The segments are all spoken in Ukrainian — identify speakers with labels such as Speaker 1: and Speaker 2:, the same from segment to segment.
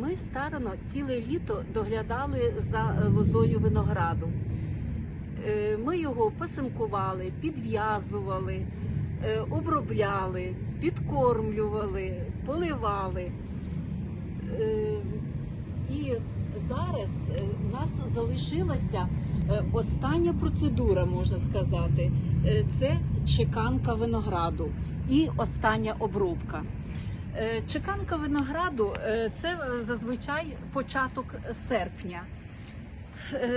Speaker 1: Ми старано ціле літо доглядали за е, лозою винограду. Е, Ми його пасинкували, підв'язували, е, обробляли, підкормлювали, поливали. І зараз в нас залишилася остання процедура, можна сказати. Це чеканка винограду і остання обробка. Е, Чеканка винограду е, це е, зазвичай початок серпня.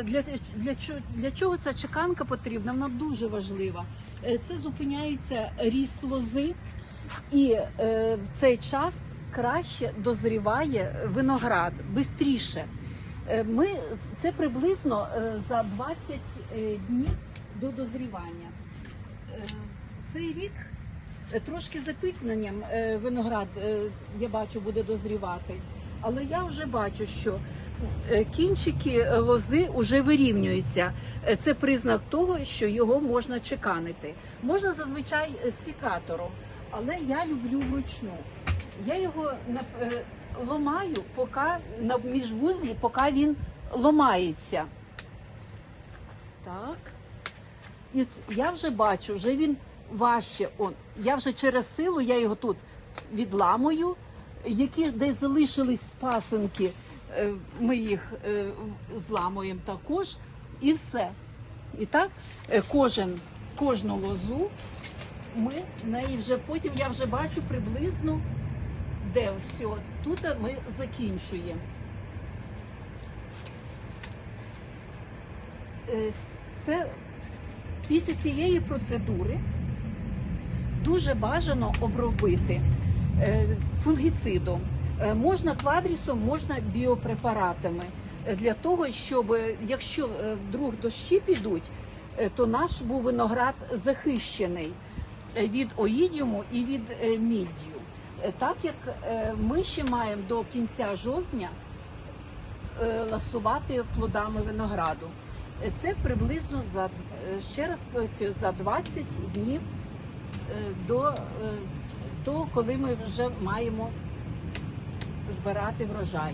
Speaker 1: Для, для, для чого ця чеканка потрібна? Вона дуже важлива. Це зупиняється ріст лози, і в цей час краще дозріває виноград швидше. Ми це приблизно за 20 е, днів до дозрівання. Цей рік трошки з запізненням е, виноград, е, я бачу, буде дозрівати. Але я вже бачу, що е, кінчики лози вже вирівнюються. Е, Це признак того, що його можна чеканити. Можна зазвичай е, секатором, але я люблю вручну. Я його е, ломаю, поки на міжвузлі, поки він ломається. Так. І я вже бачу, вже він важче. Он, я вже через силу я його тут відламую. Які десь залишились пасинки, е, ми їх е, зламуємо також, і все. І так, е, кожен, кожну лозу ми неї вже потім я вже бачу приблизно, де все. Тут ми закінчуємо. Це після цієї процедури дуже бажано обробити е, фунгіцидом. Е, Можна квадрісом, можна біопрепаратами Е, для того, щоб якщо вдруг дощі підуть, то наш був виноград захищений від оїдіуму і від міддю. Так як ми ще маємо до кінця жовтня ласувати плодами винограду. Це приблизно за ще раз за 20 днів до е, того, коли ми вже маємо збирати врожай.